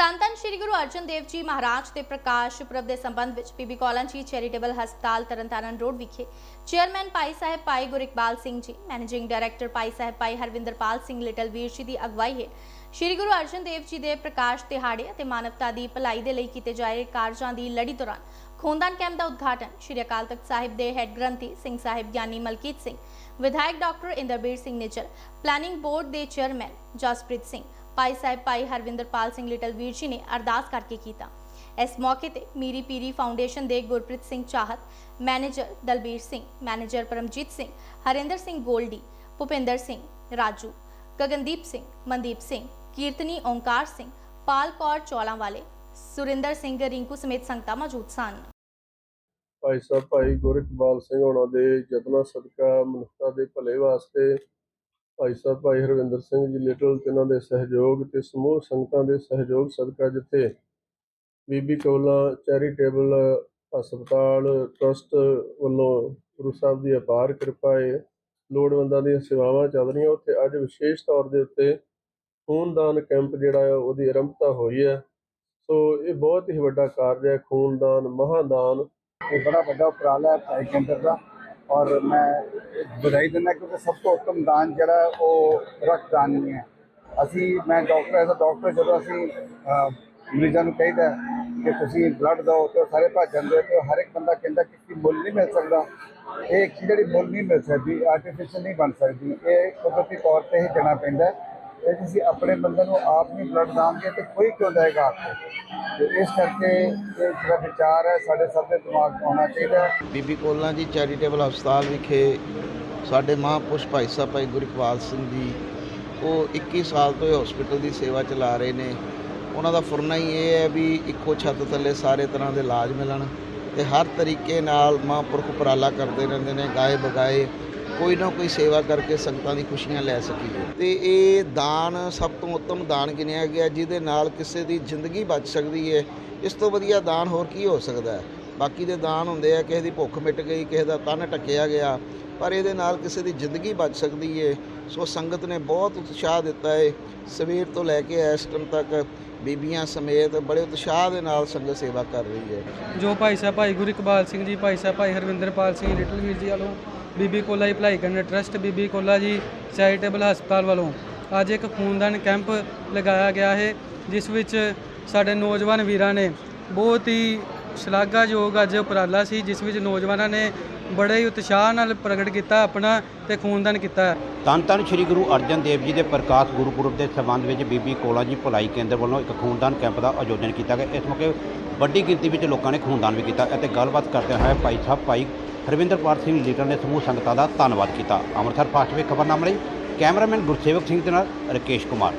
ਤਨ ਧੰਨ ਸ਼੍ਰੀ ਗੁਰੂ ਅਰਜਨ ਦੇਵ ਜੀ ਮਹਾਰਾਜ ਦੇ ਪ੍ਰਕਾਸ਼ ਪੁਰਬ ਦੇ ਸੰਬੰਧ ਵਿੱਚ ਬੀਬੀ ਕਾਲਜ ਚੈਰੀਟੇਬਲ ਹਸਪਤਾਲ ਤਰਨਤਾਰਨ ਰੋਡ ਵਿਖੇ ਚੇਅਰਮੈਨ ਭਾਈ ਸਾਹਿਬ ਭਾਈ ਗੁਰਿਕਬਾਲ ਸਿੰਘ ਜੀ, ਮੈਨੇਜਿੰਗ ਡਾਇਰੈਕਟਰ ਭਾਈ ਸਾਹਿਬ ਭਾਈ ਹਰਵਿੰਦਰਪਾਲ ਸਿੰਘ ਲਿਟਲ ਵੀਰ ਜੀ ਦੀ ਅਗਵਾਈ ਹੇਠ ਸ਼੍ਰੀ ਗੁਰੂ ਅਰਜਨ ਦੇਵ ਜੀ ਦੇ ਪ੍ਰਕਾਸ਼ ਦਿਹਾੜੇ ਅਤੇ ਮਾਨਵਤਾ ਦੀ ਭਲਾਈ ਦੇ ਲਈ ਕੀਤੇ ਜਾ ਰਹੇ ਕਾਰਜਾਂ ਦੀ ਲੜੀ ਦੌਰਾਨ ਖੂਨਦਾਨ ਕੈਂਪ ਦਾ ਉਦਘਾਟਨ ਸ਼੍ਰੀ ਅਕਾਲ ਤਖਤ ਸਾਹਿਬ ਦੇ ਹੈੱਡ ਗ੍ਰੰਥੀ ਸਿੰਘ ਸਾਹਿਬ ਗਿਆਨੀ ਮਲਕੀਤ ਸਿੰਘ, ਵਿਧਾਇਕ doctor Inderbir Singh Nijjar planning board ਦੇ ਚੇਅਰਮੈਨ ਜਸਪ੍ਰੀਤ ਸਿੰਘ ਭਾਈ ਸਾਹਿਬ ਭਾਈ ਹਰਵਿੰਦਰਪਾਲ ਸਿੰਘ ਲਿਟਲ ਵੀਰ ਜੀ ਨੇ ਅਰਦਾਸ ਕਰਕੇ ਕੀਤਾ। ਇਸ ਮੌਕੇ ਤੇ ਮੀਰੀ ਪੀਰੀ ਫਾਊਂਡੇਸ਼ਨ ਦੇ ਗੁਰਪ੍ਰੀਤ ਸਿੰਘ ਚਾਹਤ, ਮੈਨੇਜਰ ਦਲਬੀਰ ਸਿੰਘ, ਮੈਨੇਜਰ ਪਰਮਜੀਤ ਸਿੰਘ, ਹਰਿੰਦਰ ਸਿੰਘ ਗੋਲਡੀ, ਭੁਪਿੰਦਰ ਸਿੰਘ ਰਾਜੂ, ਗਗਨਦੀਪ ਸਿੰਘ, ਮਨਦੀਪ ਸਿੰਘ, ਕੀਰਤਨੀ ਓਂਕਾਰ ਸਿੰਘ, ਪਾਲ ਕੌਰ ਚੌਲਾਂ ਵਾਲੇ, ਸੁਰਿੰਦਰ ਸਿੰਘ ਰਿੰਕੂ ਸਮੇਤ ਸੰਗਤਾਂ ਮੌਜੂਦ ਸਨ। ਭਾਈ ਸਾਹਿਬ, ਭਾਈ ਗੁਰਕਬਾਲ ਸਿੰਘ ਹੋਣਾ ਦੇ ਯਤਨਾਂ ਸਦਕਾ ਮਨੁੱਖਤਾ ਦੇ ਭਲੇ ਵਾਸਤੇ ਭਾਈ ਸਾਹਿਬ, ਭਾਈ ਹਰਵਿੰਦਰ ਸਿੰਘ ਜੀ, ਲਿਟਲ ਤੇ ਇਹਨਾਂ ਦੇ ਸਹਿਯੋਗ ਤੇ ਸਮੂਹ ਸੰਗਤਾਂ ਦੇ ਸਹਿਯੋਗ ਸਦਕਾ ਜਿੱਥੇ ਬੀਬੀ ਕੌਲਾ ਚੈਰੀਟੇਬਲ ਹਸਪਤਾਲ ਟਰਸਟ ਵੱਲੋਂ ਗੁਰੂ ਸਾਹਿਬ ਦੀ ਅਪਾਰ ਕਿਰਪਾ ਹੈ, ਲੋੜਵੰਦਾਂ ਦੀਆਂ ਸੇਵਾਵਾਂ ਚੱਲ ਰਹੀਆਂ। ਉੱਥੇ ਅੱਜ ਵਿਸ਼ੇਸ਼ ਤੌਰ ਦੇ ਉੱਤੇ ਖੂਨਦਾਨ ਕੈਂਪ ਜਿਹੜਾ ਹੈ, ਉਹਦੀ ਆਰੰਭਤਾ ਹੋਈ ਹੈ। ਸੋ ਇਹ ਬਹੁਤ ਹੀ ਵੱਡਾ ਕਾਰਜ ਹੈ, ਖੂਨਦਾਨ, ਮਹਾਦਾਨ। ਇਹ ਬੜਾ ਵੱਡਾ ਉਪਰਾਲਾ ਹੈ ਭਾਈ ਕੇਂਦਰ ਦਾ। ਔਰ ਮੈਂ ਵਧਾਈ ਦਿੰਦਾ ਕਿਉਂਕਿ ਸਭ ਤੋਂ ਉੱਤਮ ਦਾਨ ਜਿਹੜਾ ਉਹ ਰਕਤਦਾਨ ਹੀ ਹੈ। ਅਸੀਂ, ਮੈਂ ਡਾਕਟਰ ਐਸਾ ਅ ਡਾਕਟਰ ਜਦੋਂ ਅਸੀਂ ਮਰੀਜ਼ਾਂ ਨੂੰ ਕਹੀਦਾ ਕਿ ਤੁਸੀਂ ਬਲੱਡ ਦਿਓ ਤੇ ਉਹ ਸਾਰੇ ਭੱਜ ਜਾਂਦੇ ਤੇ ਹਰ ਇੱਕ ਬੰਦਾ ਕਹਿੰਦਾ ਕਿ ਕੀ ਮੁੱਲ ਨਹੀਂ ਮਿਲ ਸਕਦਾ। ਇਹ ਜਿਹੜੀ ਮੁੱਲ ਨਹੀਂ ਮਿਲ ਸਕਦੀ ਆਰਟੀਫੀਸ਼ੀਅਲ ਨਹੀਂ ਬਣ ਸਕਦੀ। ਇਹ ਕੁਦਰਤੀ ਤੌਰ ਤੇ ਹੀ ਦੇਣਾ ਪੈਂਦਾ ਹੈ ਤੁਸੀਂ ਆਪਣੇ ਬੰਦੇ ਨੂੰ ਆਪ ਨਹੀਂ ਬਲੱਡ ਦਾਂਗੇ ਤੇ ਕੋਈ ਕਿਉਂ ਦੇਗਾ ਆਪਕੋ ਤੇ ਇਸ ਕਰਕੇ ਇਹ ਜਿਹੜਾ ਵਿਚਾਰ ਹੈ, ਸਾਡੇ ਸਭ ਦੇ ਦਿਮਾਗ 'ਚ ਆਉਣਾ ਚਾਹੀਦਾ ਬੀਬੀ ਕੋਲਾਂ ਜੀ, ਚੈਰੀਟੇਬਲ ਹਸਪਤਾਲ ਵਿਖੇ ਸਾਡੇ ਮਹਾਂਪੁਰਸ਼ ਭਾਈ ਸਾਹਿਬ, ਭਾਈ ਗੁਰਕਵਾਲ ਸਿੰਘ ਜੀ, ਉਹ 21 ਸਾਲ ਤੋਂ ਇਹ ਹਸਪੀਟਲ ਦੀ ਸੇਵਾ ਚਲਾ ਰਹੇ ਨੇ। ਉਹਨਾਂ ਦਾ ਫੁਰਨਾ ਹੀ ਇਹ ਹੈ ਵੀ ਇੱਕੋ ਛੱਤ ਥੱਲੇ ਸਾਰੇ ਤਰ੍ਹਾਂ ਦੇ ਇਲਾਜ ਮਿਲਣ ਤੇ ਹਰ ਤਰੀਕੇ ਨਾਲ ਮਹਾਂਪੁਰਖ ਉਪਰਾਲਾ ਕਰਦੇ ਰਹਿੰਦੇ ਨੇ ਗਾਏ ਬਗਾਏ ਕੋਈ ਨਾ ਕੋਈ ਸੇਵਾ ਕਰਕੇ ਸੰਗਤਾਂ ਦੀ ਖੁਸ਼ੀਆਂ ਲੈ ਸਕੀਏ ਤੇ ਇਹ ਦਾਨ ਸਭ ਤੋਂ ਉੱਤਮ ਦਾਨ ਗਿਣਿਆ ਗਿਆ, ਜਿਹਦੇ ਨਾਲ ਕਿਸੇ ਦੀ ਜ਼ਿੰਦਗੀ ਬਚ ਸਕਦੀ ਹੈ ਇਸ ਤੋਂ ਵਧੀਆ ਦਾਨ ਹੋਰ ਕੀ ਹੋ ਸਕਦਾ ਹੈ? ਬਾਕੀ ਦੇ ਦਾਨ ਹੁੰਦੇ ਆ, ਕਿਸੇ ਦੀ ਭੁੱਖ ਮਿਟ ਗਈ, ਕਿਸੇ ਦਾ ਤਨ ਟੱਕਿਆ ਗਿਆ, ਪਰ ਇਹਦੇ ਨਾਲ ਕਿਸੇ ਦੀ ਜ਼ਿੰਦਗੀ ਬਚ ਸਕਦੀ ਏ। ਸੋ ਸੰਗਤ ਨੇ ਬਹੁਤ ਉਤਸ਼ਾਹ ਦਿੱਤਾ ਏ। ਸਵੇਰ ਤੋਂ ਲੈ ਕੇ ਇਸ ਟਾਈਮ ਤੱਕ ਬੀਬੀਆਂ ਸਮੇਤ ਬੜੇ ਉਤਸ਼ਾਹ ਦੇ ਨਾਲ ਸੰਗਤ ਸੇਵਾ ਕਰ ਰਹੀ ਹੈ ਜੋ ਭਾਈ ਸਾਹਿਬ, ਭਾਈ ਗੁਰੂ ਇਕਬਾਲ ਸਿੰਘ ਜੀ, ਭਾਈ ਸਾਹਿਬ, ਭਾਈ ਹਰਵਿੰਦਰਪਾਲ ਸਿੰਘ ਲਿਟਲ ਵੀਰ ਜੀ ਵੱਲੋਂ ਬੀਬੀ ਕੋਲਾ ਜੀ, ਭਲਾਈ ਕਰਨ ਟਰਸਟ ਬੀਬੀ ਕੋਲਾ ਜੀ, ਚੈਰੀਟੇਬਲ ਹਸਪਤਾਲ ਵੱਲੋਂ ਅੱਜ ਇੱਕ ਖੂਨਦਾਨ ਕੈਂਪ ਲਗਾਇਆ ਗਿਆ ਹੈ, ਜਿਸ ਵਿੱਚ ਸਾਡੇ ਨੌਜਵਾਨ ਵੀਰਾਂ ਨੇ ਬਹੁਤ ਹੀ ਸ਼ਲਾਘਾਯੋਗ ਅੱਜ ਉਪਰਾਲਾ ਸੀ, ਜਿਸ ਵਿੱਚ ਨੌਜਵਾਨਾਂ ਨੇ ਬੜੇ ਹੀ ਉਤਸ਼ਾਹ ਨਾਲ ਪ੍ਰਗਟ ਕੀਤਾ, ਆਪਣਾ ਤੇ ਖੂਨਦਾਨ ਕੀਤਾ। ਹੈ ਧੰਨ ਧੰਨ ਸ੍ਰੀ ਗੁਰੂ ਅਰਜਨ ਦੇਵ ਜੀ ਦੇ ਪ੍ਰਕਾਸ਼ ਗੁਰਪੁਰਬ ਦੇ ਸੰਬੰਧ ਵਿੱਚ ਬੀਬੀ ਕੋਲਾ ਜੀ, ਭਲਾਈ ਕੇਂਦਰ ਵੱਲੋਂ ਇੱਕ ਖੂਨਦਾਨ ਕੈਂਪ ਦਾ ਆਯੋਜਨ ਕੀਤਾ ਗਿਆ। ਇਸ ਮੌਕੇ ਵੱਡੀ ਗਿਣਤੀ ਵਿੱਚ ਲੋਕਾਂ ਨੇ ਖੂਨਦਾਨ ਵੀ ਕੀਤਾ ਅਤੇ ਗੱਲਬਾਤ ਕਰਦੇ ਹੋਏ ਭਾਈ ਸਾਹਿਬ, ਭਾਈ ਹਰਵਿੰਦਰਪਾਲ ਸਿੰਘ ਲੀਡਰ ਨੇ ਸਮੂਹ ਸੰਗਤਾਂ ਦਾ ਧੰਨਵਾਦ ਕੀਤਾ। ਅੰਮ੍ਰਿਤਸਰ ਫਾਸਟ ਵੇ ਲਈ ਕੈਮਰਾਮੈਨ ਗੁਰਸੇਵਕ ਸਿੰਘ ਦੇ ਨਾਲ ਰਕੇਸ਼ ਕੁਮਾਰ।